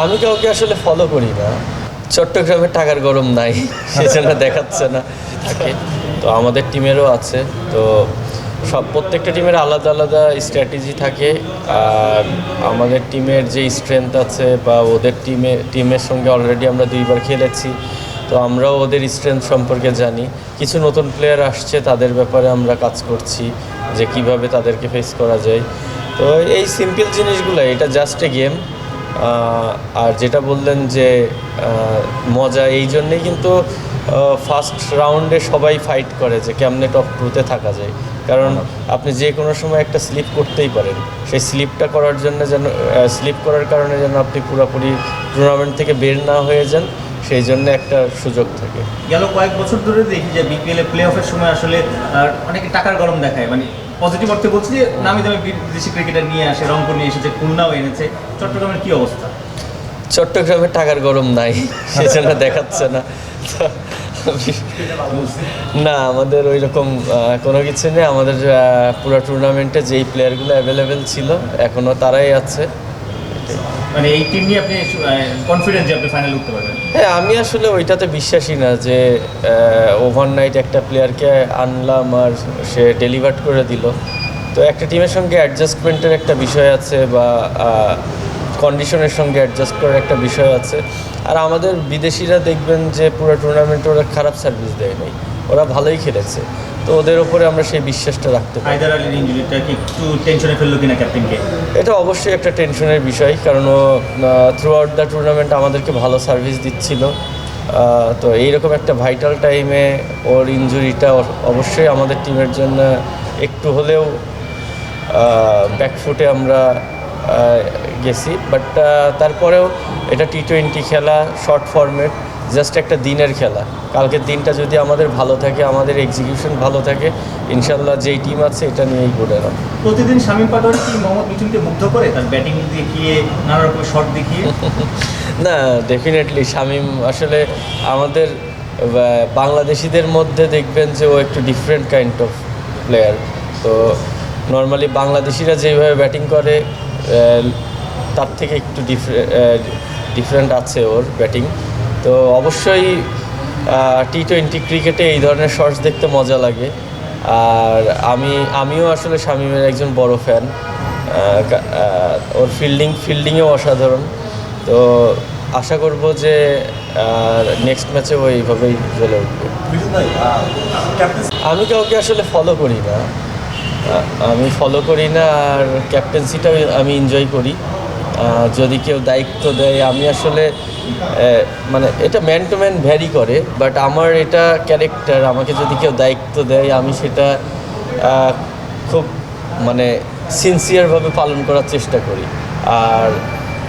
আমি কাউকে আসলে ফলো করি না। চট্টগ্রামে টাকার গরম নাই, সেজন্য দেখাচ্ছে না। তো আমাদের টিমেরও আছে, তো সব প্রত্যেকটা টিমের আলাদা আলাদা স্ট্র্যাটেজি থাকে। আর আমাদের টিমের যে স্ট্রেংথ আছে বা ওদের টিমে, টিমের সঙ্গে অলরেডি আমরা দুইবার খেলেছি, তো আমরাও ওদের স্ট্রেংথ সম্পর্কে জানি। কিছু নতুন প্লেয়ার আসছে, তাদের ব্যাপারে আমরা কাজ করছি, যে কীভাবে তাদেরকে ফেস করা যায়। তো এই সিম্পল জিনিসগুলো, এটা জাস্ট এ গেম আর যেটা বললেন যে মজা, এই জন্যেই কিন্তু ফার্স্ট রাউন্ডে সবাই ফাইট করে যে কেমনে টপ টুতে থাকা যায়। কারণ আপনি যে কোনো সময় একটা স্লিপ করতেই পারেন। সেই স্লিপটা করার জন্য যেন স্লিপ করার কারণে যেন আপনি পুরোপুরি টুর্নামেন্ট থেকে বের না হয়ে যান। সেই জন্য একটা সুযোগ থাকে। গেল কয়েক বছর ধরে দেখি যে বিপিএল এ প্লে অফের সময় আসলে অনেকে টাকার গরম দেখায়। মানে পজিটিভ অর্থে বলছি যে নামি দামি বিদেশি ক্রিকেটার নিয়ে আসে রংপুর নিয়ে এসেছে খুলনাও এনেছে। চট্টগ্রামের কি অবস্থা? চট্টগ্রামে টাকার গরম নাই সেজন্য দেখাচ্ছে না। না আমাদের ওই রকম কোনো কিছু নেই। আমাদের পুরো টুর্নামেন্টে যেই প্লেয়ারগুলো অ্যাভেলেবেল ছিল এখনও তারাই আছে। মানে এই হ্যাঁ আমি আসলে ওইটাতে বিশ্বাসী না যে ওভারনাইট একটা প্লেয়ারকে আনলাম আর সে ডেলিভার করে দিল। তো একটা টিমের সঙ্গে অ্যাডজাস্টমেন্টের একটা বিষয় আছে বা কন্ডিশনের সঙ্গে অ্যাডজাস্ট করার একটা বিষয় আছে। আর আমাদের বিদেশিরা দেখবেন যে পুরো টুর্নামেন্টে ওরা খারাপ সার্ভিস দেয় নাই। ওরা ভালোই খেলেছে। তো ওদের ওপরে আমরা সেই বিশ্বাসটা রাখতে পারি। হায়দার আলীর ইঞ্জুরিটা কি একটু টেনশনে ফেলল কিনা ক্যাপ্টেনকে এটা অবশ্যই একটা টেনশনের বিষয় কারণ ও থ্রু আউট দ্য টুর্নামেন্ট আমাদেরকে ভালো সার্ভিস দিচ্ছিল। তো এইরকম একটা ভাইটাল টাইমে ওর ইঞ্জুরিটা অবশ্যই আমাদের টিমের জন্য একটু হলেও ব্যাকফুটে আমরা গেছি। বাট তারপরেও এটা টি টোয়েন্টি খেলা শর্ট ফরম্যাট জাস্ট একটা দিনের খেলা। কালকের দিনটা যদি আমাদের ভালো থাকে আমাদের এক্সিকিউশন ভালো থাকে ইনশাল্লাহ যেই টিম আছে এটা নিয়েই করে না প্রতিদিন শামীম পাটোয়ারি কি মোহাম্মদ মিঠুনকে মুগ্ধ করে তার ব্যাটিং দেখিয়ে নানা রকম শট দেখিয়ে? না ডেফিনেটলি শামিম আসলে আমাদের বাংলাদেশিদের মধ্যে দেখবেন যে ও একটু ডিফারেন্ট কাইন্ড অফ প্লেয়ার তো নর্মালি বাংলাদেশিরা যেভাবে ব্যাটিং করে তার থেকে একটু ডিফারেন্ট ডিফারেন্ট আছে ওর ব্যাটিং তো অবশ্যই টি টোয়েন্টি ক্রিকেটে এই ধরনের শটস দেখতে মজা লাগে। আর আমি, আমিও আসলে শামিমের একজন বড় ফ্যান ওর ফিল্ডিং ফিল্ডিংও অসাধারণ। তো আশা করব যে নেক্সট ম্যাচে ও এইভাবেই জ্বলে উঠবে। আমি কাউকে আসলে ফলো করি না। আমি ফলো করি না, আর ক্যাপ্টেন্সিটাও আমি এনজয় করি। যদি কেউ দায়িত্ব দেয়, আমি আসলে মানে এটা ম্যান টু ম্যান ভ্যারি করে বাট আমার এটা ক্যারেক্টার আমাকে যদি কেউ দায়িত্ব দেয়, আমি সেটা খুব মানে সিনসিয়ারভাবে পালন করার চেষ্টা করি। আর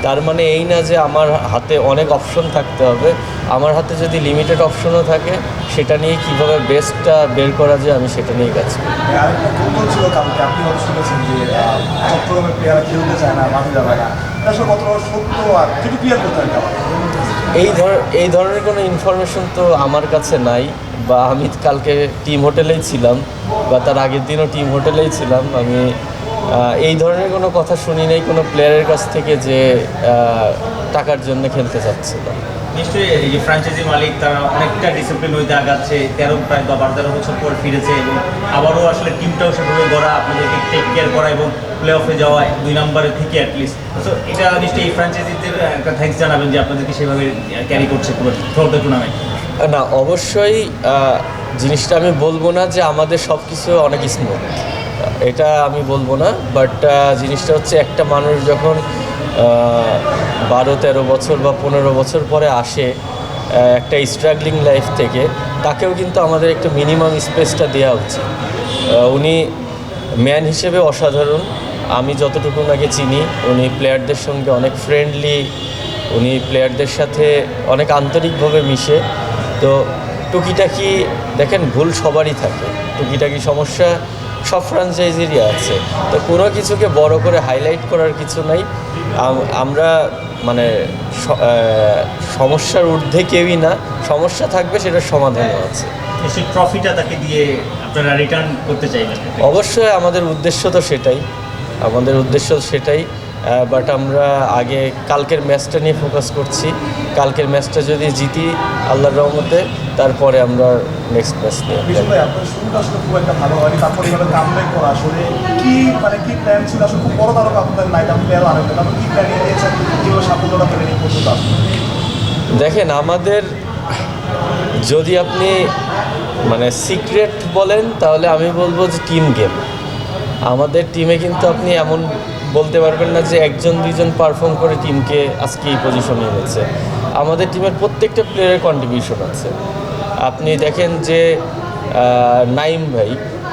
তার মানে এই না যে আমার হাতে অনেক অপশন থাকতে হবে। আমার হাতে যদি লিমিটেড অপশনও থাকে সেটা নিয়ে কীভাবে বেস্টটা বের করা যায় আমি সেটা নিয়ে আমার এই ধর এই ধরনের কোনো ইনফরমেশন তো আমার কাছে নাই বা আমি কালকে টিম হোটেলেই ছিলাম বা তার আগের দিনও টিম হোটেলেই ছিলাম আমি এই ধরনের কোনো কথা শুনি নাই কোনো প্লেয়ারের কাছ থেকে যে টাকার জন্য খেলতে চাচ্ছিলাম নিশ্চয়ই এই যে ফ্র্যাঞ্চাইজি মালিক তারা অনেকটা ডিসিপ্লিন হইতে আগাচ্ছে। তেরো প্রায় বা বারো তেরো বছর পর ফিরেছে এবং আবারও আসলে টিমটাও সেভাবে গড়া আপনাদেরকে টেক কেয়ার করা এবং প্লে অফে যাওয়া দুই নম্বরে থেকে অ্যাটলিস্ট সো এটা নিশ্চয়ই এই ফ্র্যাঞ্চাইজিদের একটা থ্যাঙ্কস জানাবেন যে আপনাদেরকে সেভাবে ক্যারি করছে পুরো থ্রু দ্য টুর্নামেন্ট না অবশ্যই জিনিসটা আমি বলব না যে আমাদের সব কিছু অনেক স্মুথ এটা আমি বলব না বাট জিনিসটা হচ্ছে একটা মানুষ যখন বারো, তেরো বছর বা পনেরো বছর পরে আসে একটা স্ট্রাগলিং লাইফ থেকে, তাকেও কিন্তু আমাদের একটা মিনিমাম স্পেসটা দেওয়া উচিত। উনি ম্যান হিসেবে অসাধারণ, আমি যতটুকু ওনাকে চিনি, উনি প্লেয়ারদের সঙ্গে অনেক ফ্রেন্ডলি উনি প্লেয়ারদের সাথে অনেক আন্তরিকভাবে মিশে। তো টুকিটাকি, দেখেন, ভুল সবারই থাকে। টুকিটাকি সমস্যা সব ফ্রাঞ্চাইজিরই আছে। তো কোনো কিছুকে বড় করে হাইলাইট করার কিছু নাই। আমরা মানে সমস্যার ঊর্ধ্বে কেউই না। সমস্যা থাকবে সেটার সমাধানও আছে। নিশ্চয়ই ট্রফিটা তাকে দিয়ে আপনারা রিটার্ন করতে চাইবেন। অবশ্যই আমাদের উদ্দেশ্য তো সেটাই। আমাদের উদ্দেশ্য সেটাই। বাট আমরা আগে কালকের ম্যাচটা নিয়ে ফোকাস করছি। কালকের ম্যাচটা যদি জিতি আল্লাহর রহমতে তারপরে আমরা নেক্সট ম্যাচ নিয়ে মানে দেখেন আমাদের যদি আপনি মানে সিক্রেট বলেন তাহলে আমি বলব যে টিম গেম আমাদের টিমে কিন্তু আপনি এমন বলতে পারবেন না যে একজন, দুইজন পারফর্ম করে টিমকে আজকে এই পজিশনে এনেছে। আমাদের টিমের প্রত্যেকটা প্লেয়ারের কন্ট্রিবিউশন আছে। আপনি দেখেন যে নাইম ভাই,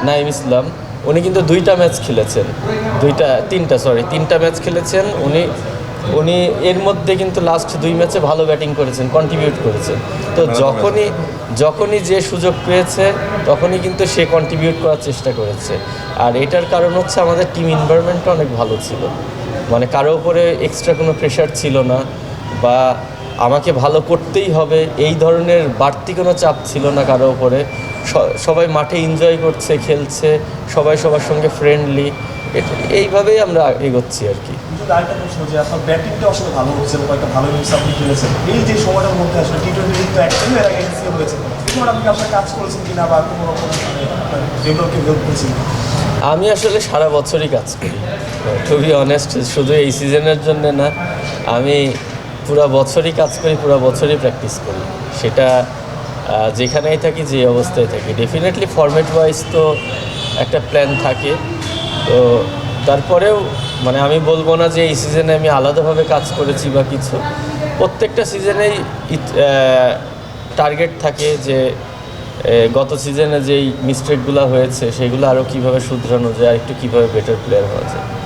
নাইম ইসলাম, উনি কিন্তু দুইটা ম্যাচ খেলেছেন। দুইটা, তিনটা সরি তিনটা ম্যাচ খেলেছেন। উনি উনি এর মধ্যে কিন্তু লাস্ট দুই ম্যাচে ভালো ব্যাটিং করেছেন কন্ট্রিবিউট করেছেন। তো যখনই যখনই যে সুযোগ পেয়েছে তখনই কিন্তু সে কন্ট্রিবিউট করার চেষ্টা করেছে। আর এটার কারণ হচ্ছে আমাদের টিম এনভায়রনমেন্টটা অনেক ভালো ছিল। মানে কারও উপরে এক্সট্রা কোনো প্রেশার ছিল না বা আমাকে ভালো করতেই হবে এই ধরনের বাড়তি কোনো চাপ ছিল না কারও উপরে। সবাই মাঠে এনজয় করছে খেলছে সবাই সবার সঙ্গে ফ্রেন্ডলি এইভাবেই আমরা এগোচ্ছি আর কি? আমি আসলে সারা বছরই কাজ করি। টু বি অনেস্ট শুধু এই সিজনের জন্য না আমি পুরো বছরই কাজ করি পুরো বছরই প্র্যাকটিস করি। সেটা যেখানেই থাকি যে অবস্থায় থাকি। ডেফিনেটলি ফরম্যাট ওয়াইজ তো একটা প্ল্যান থাকে। তো তারপরেও মানে আমি বলব না যে এই সিজনে আমি আলাদাভাবে কাজ করেছি বা কিছু। প্রত্যেকটা সিজনেই টার্গেট থাকে যে গত সিজনে যেই মিস্টেকগুলো হয়েছে, সেগুলো আরও কীভাবে শুধরানো যায় আর একটু কীভাবে বেটার প্লেয়ার হওয়া যায়।